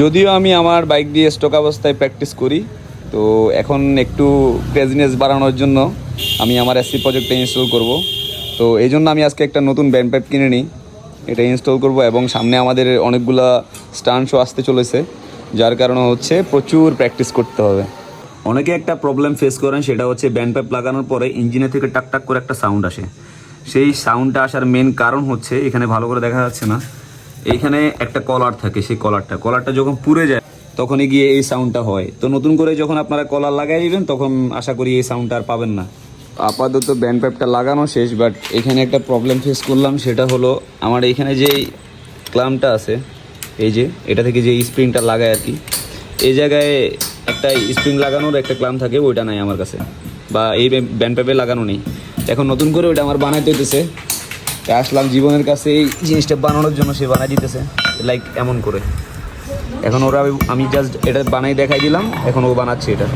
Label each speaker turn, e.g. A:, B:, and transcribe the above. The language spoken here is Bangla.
A: যদিও আমি আমার বাইক দিয়ে স্টক অবস্থায় প্র্যাকটিস করি, তো এখন একটু ক্রেজিনেস বাড়ানোর জন্য আমি আমার এসসি প্রজেক্টটা ইনস্টল করব। তো এই জন্য আমি আজকে একটা নতুন ব্যান্ড পাইপ কিনে নিই, এটা ইনস্টল করব এবং সামনে আমাদের অনেকগুলা স্টান শো আসতে চলেছে, যার কারণে হচ্ছে প্রচুর প্র্যাকটিস করতে হবে। অনেকে একটা প্রবলেম ফেস করেন, সেটা হচ্ছে ব্যান্ড প্যাপ লাগানোর পরে ইঞ্জিনের থেকে টাক টাক করে একটা সাউন্ড আসে। সেই সাউন্ডটা আসার মেন কারণ হচ্ছে, এখানে ভালো করে দেখা যাচ্ছে না। এইখানে একটা কলার থাকে, সেই কলারটা। কলারটা যখন পুড়ে যায়, তখনই গিয়ে এই সাউন্ডটা হয়। তো নতুন করে যখন আপনারা কলার লাগাই দিবেন, তখন আশা করি এই সাউন্ডটা আর পাবেন না। আপাতত ব্যান্ড পাইপটা লাগানো শেষ বাট এখানে একটা প্রবলেম ফেস করলাম, সেটা হলো আমার এইখানে যে ক্লামটা আছে, এই যে, এটা থেকে যে স্প্রিংটা লাগায় আর কি, এই জায়গায় একটা স্প্রিং লাগানোর একটা ক্লাম থাকে, ওইটা নাই আমার কাছে, বা এই ব্যান্ড পাইপে লাগানো নেই। এখন নতুন করে ওইটা আমার বানাইতে হইতেছে তাই আসলাম জীবনের কাছে এই জিনিসটা বানানোর জন্য সে বানাই দিতেছে লাইক এমন করে। এখন ওরা আমি জাস্ট এটা বানাই দেখাই দিলাম, এখন ও বানাচ্ছে এটা।